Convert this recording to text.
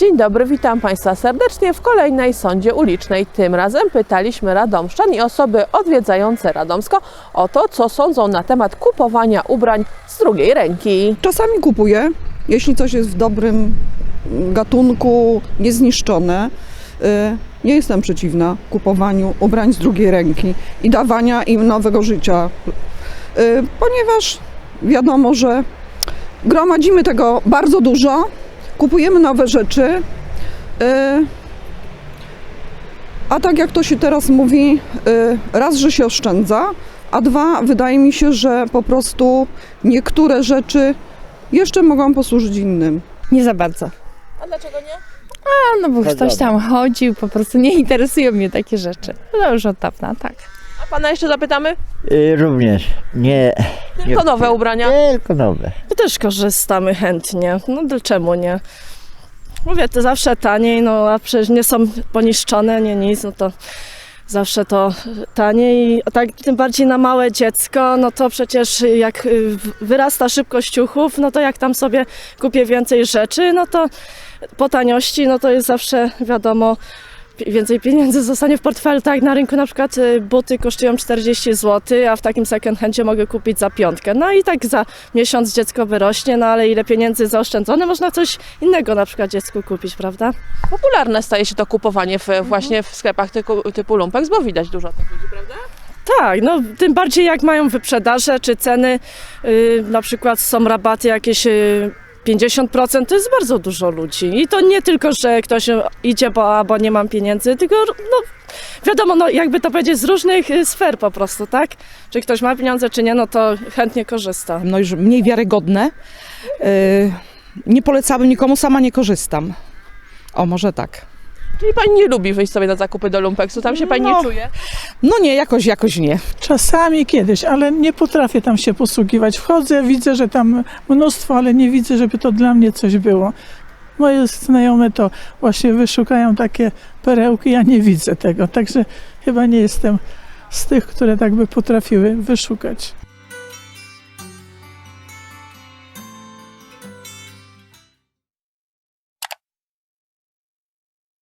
Dzień dobry, witam Państwa serdecznie w kolejnej sądzie ulicznej. Tym razem pytaliśmy radomszczan i osoby odwiedzające Radomsko o to, co sądzą na temat kupowania ubrań z drugiej ręki. Czasami kupuję, jeśli coś jest w dobrym gatunku, niezniszczone. Y, Nie jestem przeciwna kupowaniu ubrań z drugiej ręki i dawania im nowego życia, Y, ponieważ wiadomo, że gromadzimy tego bardzo dużo, kupujemy nowe rzeczy. y, A tak jak to się teraz mówi, y, raz, że się oszczędza, a dwa, wydaje mi się, że po prostu niektóre rzeczy jeszcze mogą posłużyć innym. Nie za bardzo. A dlaczego nie? A, no bo ktoś tam chodził, po prostu nie interesują mnie takie rzeczy. No już od dawna, tak. A Pana jeszcze zapytamy? Y, Również. Nie. Tylko nowe ubrania. Tylko nowe. Też korzystamy chętnie. No dlaczego nie? Mówię, to zawsze taniej, no a przecież nie są poniszczone, nie nic, no to zawsze to taniej. A tak tym bardziej na małe dziecko, no to przecież jak y, wyrasta szybkość ciuchów, no to jak tam sobie kupię więcej rzeczy, no to po taniości, no to jest zawsze wiadomo, więcej pieniędzy zostanie w portfelu. Tak na rynku na przykład y, buty kosztują 40 zł, a w takim second handzie mogę kupić za piątkę. No i tak za miesiąc dziecko wyrośnie, no ale ile pieniędzy zaoszczędzone, można coś innego na przykład dziecku kupić, prawda? Popularne staje się to kupowanie w, właśnie w sklepach typu, typu Lumpex, bo widać dużo tych ludzi, prawda? Tak, no tym bardziej jak mają wyprzedaże czy ceny, y, na przykład są rabaty jakieś y, 50%, to jest bardzo dużo ludzi. I to nie tylko, że ktoś idzie, bo, bo nie mam pieniędzy, tylko no, wiadomo, no, jakby to powiedzieć, z różnych y, sfer po prostu, tak? Czy ktoś ma pieniądze, czy nie, no to chętnie korzysta. no już mniej wiarygodne. Yy, Nie polecałabym nikomu, sama nie korzystam. O, może tak. Czyli Pani nie lubi wyjść sobie na zakupy do Lumpexu, tam się Pani nie No. czuje? No nie, jakoś, jakoś nie. Czasami kiedyś, ale nie potrafię tam się posługiwać. Wchodzę, widzę, że tam mnóstwo, ale nie widzę, żeby to dla mnie coś było. Moje znajome to właśnie wyszukają takie perełki, ja nie widzę tego, także chyba nie jestem z tych, które tak by potrafiły wyszukać.